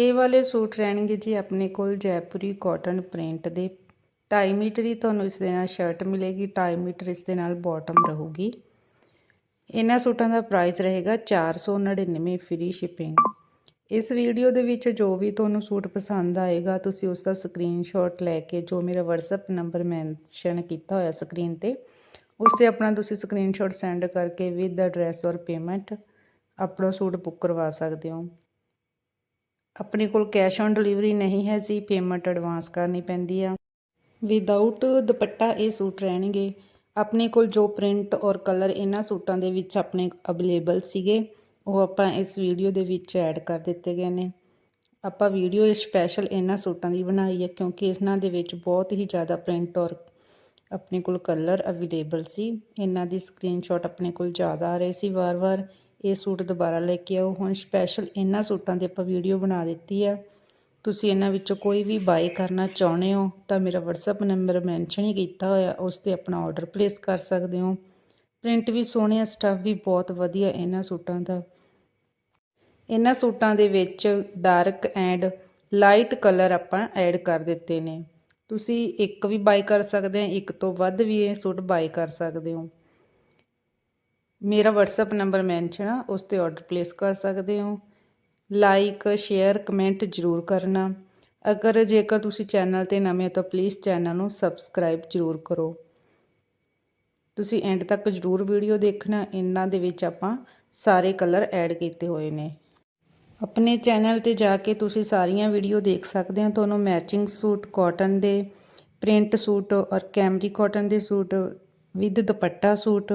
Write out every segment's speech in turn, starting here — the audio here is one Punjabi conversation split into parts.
ਇਹ ਵਾਲੇ ਸੂਟ ਰਹਿਣਗੇ ਜੀ ਆਪਣੇ ਕੋਲ ਜੈਪੁਰੀ ਕਾਟਨ ਪ੍ਰਿੰਟ ਦੇ। 2.5 ਮੀਟਰ ਹੀ ਤੁਹਾਨੂੰ ਇਸ ਦੇ ਨਾਲ ਸ਼ਰਟ ਮਿਲੇਗੀ 2.5 ਮੀਟਰ ਇਸ ਦੇ ਨਾਲ ਬਾਟਮ ਰਹੂਗੀ। ਇਹਨਾਂ ਸੂਟਾਂ ਦਾ ਪ੍ਰਾਈਸ ਰਹੇਗਾ 499 ਫ੍ਰੀ ਸ਼ਿਪਿੰਗ ਇਸ ਵੀਡੀਓ ਦੇ ਵਿੱਚ ਜੋ ਵੀ ਤੁਹਾਨੂੰ ਸੂਟ ਪਸੰਦ ਆਏਗਾ, ਤੁਸੀਂ ਉਸ ਦਾ ਸਕਰੀਨਸ਼ਾਟ ਲੈ ਕੇ ਜੋ ਮੇਰਾ WhatsApp ਨੰਬਰ ਮੈਂਸ਼ਨ ਕੀਤਾ ਹੋਇਆ ਸਕਰੀਨ ਤੇ, ਉਸ ਤੇ ਆਪਣਾ ਤੁਸੀਂ ਸਕਰੀਨਸ਼ਾਟ ਸੈਂਡ ਕਰਕੇ ਵਿਦ ਐਡਰੈਸ ਔਰ ਪੇਮੈਂਟ ਆਪਣਾ ਸੂਟ ਬੁੱਕ ਕਰਵਾ ਸਕਦੇ ਹੋ। ਆਪਣੇ ਕੋਲ ਕੈਸ਼ ਔਨ ਡਿਲੀਵਰੀ ਨਹੀਂ ਹੈ ਜੀ, ਪੇਮੈਂਟ ਐਡਵਾਂਸ ਕਰਨੀ ਪੈਂਦੀ ਆ। ਵਿਦਆਊਟ ਦੁਪੱਟਾ ਇਹ ਸੂਟ ਰਹਿਣਗੇ। ਆਪਣੇ ਕੋਲ ਜੋ ਪ੍ਰਿੰਟ ਔਰ ਕਲਰ ਇਹਨਾਂ ਸੂਟਾਂ ਦੇ ਵਿੱਚ ਆਪਣੇ ਅਵੇਲੇਬਲ ਸੀਗੇ, ਉਹ ਆਪਾਂ ਇਸ ਵੀਡੀਓ ਦੇ ਵਿੱਚ ਐਡ ਕਰ ਦਿੱਤੇ ਗਏ ਨੇ। ਆਪਾਂ ਵੀਡੀਓ ਸਪੈਸ਼ਲ ਇਹਨਾਂ ਸੂਟਾਂ ਦੀ ਬਣਾਈ ਹੈ, ਕਿਉਂਕਿ ਇਹਨਾਂ ਦੇ ਵਿੱਚ ਬਹੁਤ ਹੀ ਜ਼ਿਆਦਾ ਪ੍ਰਿੰਟ ਔਰ ਆਪਣੇ ਕੋਲ ਕਲਰ ਅਵੇਲੇਬਲ ਸੀ। ਇਹਨਾਂ ਦੀ ਸਕਰੀਨਸ਼ਾਟ ਆਪਣੇ ਕੋਲ ਜ਼ਿਆਦਾ ਆ ਰਹੇ ਸੀ ਵਾਰ-ਵਾਰ। ਇਹ ਸੂਟ ਦੁਬਾਰਾ ਲੈ ਕੇ ਆਓ। ਹੁਣ ਸਪੈਸ਼ਲ ਇਹਨਾਂ ਸੂਟਾਂ ਦੀ ਆਪਾਂ ਵੀਡੀਓ ਬਣਾ ਦਿੱਤੀ ਆ। ਤੁਸੀਂ ਇਹਨਾਂ ਵਿੱਚੋਂ ਕੋਈ ਵੀ ਬਾਈ ਕਰਨਾ ਚਾਹੁੰਦੇ ਹੋ ਤਾਂ ਮੇਰਾ WhatsApp ਨੰਬਰ ਮੈਂਸ਼ਨ ਹੀ ਕੀਤਾ ਹੋਇਆ, ਉਸ ਤੇ ਆਪਣਾ ਆਰਡਰ ਪਲੇਸ ਕਰ ਸਕਦੇ ਹੋ। ਪ੍ਰਿੰਟ ਵੀ ਸੋਹਣੇ ਆ ਸਟੱਫ ਵੀ ਬਹੁਤ ਵਧੀਆ ਇਹਨਾਂ ਸੂਟਾਂ ਦਾ। ਇਹਨਾਂ ਸੂਟਾਂ ਦੇ ਵਿੱਚ ਡਾਰਕ ਐਂਡ ਲਾਈਟ ਕਲਰ ਆਪਾਂ ਐਡ ਕਰ ਦਿੱਤੇ ਨੇ। ਤੁਸੀਂ ਇੱਕ ਵੀ ਬਾਈ ਕਰ ਸਕਦੇ ਹੋ ਇੱਕ ਤੋਂ ਵੱਧ ਵੀ ਇਹ ਸੂਟ ਬਾਈ ਕਰ ਸਕਦੇ ਹੋ। ਮੇਰਾ WhatsApp ਨੰਬਰ ਮੈਂਸ਼ਨ ਆ, ਉਸ ਤੇ ਆਰਡਰ ਪਲੇਸ ਕਰ ਸਕਦੇ ਹੋ। ਲਾਈਕ ਸ਼ੇਅਰ ਕਮੈਂਟ ਜ਼ਰੂਰ ਕਰਨਾ। ਅਗਰ ਜੇਕਰ ਤੁਸੀਂ ਚੈਨਲ ਤੇ ਨਵੇਂ ਹੋ ਤਾਂ ਪਲੀਜ਼ ਚੈਨਲ ਨੂੰ ਸਬਸਕ੍ਰਾਈਬ ਜ਼ਰੂਰ ਕਰੋ। ਤੁਸੀਂ ਐਂਡ ਤੱਕ ਜ਼ਰੂਰ ਵੀਡੀਓ ਦੇਖਣਾ। ਇਹਨਾਂ ਦੇ ਵਿੱਚ ਆਪਾਂ ਸਾਰੇ ਕਲਰ ਐਡ ਕੀਤੇ ਹੋਏ ਨੇ। ਆਪਣੇ ਚੈਨਲ ਤੇ ਜਾ ਕੇ ਤੁਸੀਂ ਸਾਰੀਆਂ ਵੀਡੀਓ ਦੇਖ ਸਕਦੇ ਹੋ। ਤੁਹਾਨੂੰ ਮੈਚਿੰਗ ਸੂਟ ਕਾਟਨ ਦੇ ਪ੍ਰਿੰਟ ਸੂਟ ਔਰ ਕੈਮਰੀ ਕਾਟਨ ਦੇ suit with dupatta suit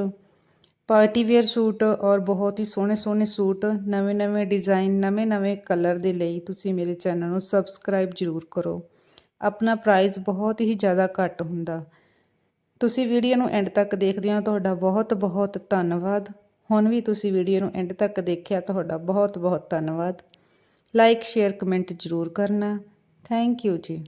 party wear suit ਔਰ ਬਹੁਤ ਹੀ ਸੋਹਣੇ ਸੋਹਣੇ ਸੂਟ ਨਵੇਂ-ਨਵੇਂ ਡਿਜ਼ਾਈਨ ਨਵੇਂ-ਨਵੇਂ ਕਲਰ ਦੇ ਲਈ ਤੁਸੀਂ ਮੇਰੇ ਚੈਨਲ ਨੂੰ ਸਬਸਕ੍ਰਾਈਬ ਜ਼ਰੂਰ ਕਰੋ। ਆਪਣਾ ਪ੍ਰਾਈਸ ਬਹੁਤ ਹੀ ਜ਼ਿਆਦਾ ਘੱਟ ਹੁੰਦਾ। ਤੁਸੀਂ ਵੀਡੀਓ ਨੂੰ ਐਂਡ ਤੱਕ ਦੇਖਦੇ ਹੋ ਤੁਹਾਡਾ ਬਹੁਤ ਬਹੁਤ ਧੰਨਵਾਦ। ਹੁਣ ਵੀ ਤੁਸੀਂ ਵੀਡੀਓ ਨੂੰ ਐਂਡ ਤੱਕ ਦੇਖਿਆ ਤੁਹਾਡਾ ਬਹੁਤ ਬਹੁਤ ਧੰਨਵਾਦ। ਲਾਈਕ ਸ਼ੇਅਰ ਕਮੈਂਟ ਜ਼ਰੂਰ ਕਰਨਾ। ਥੈਂਕ ਯੂ ਜੀ।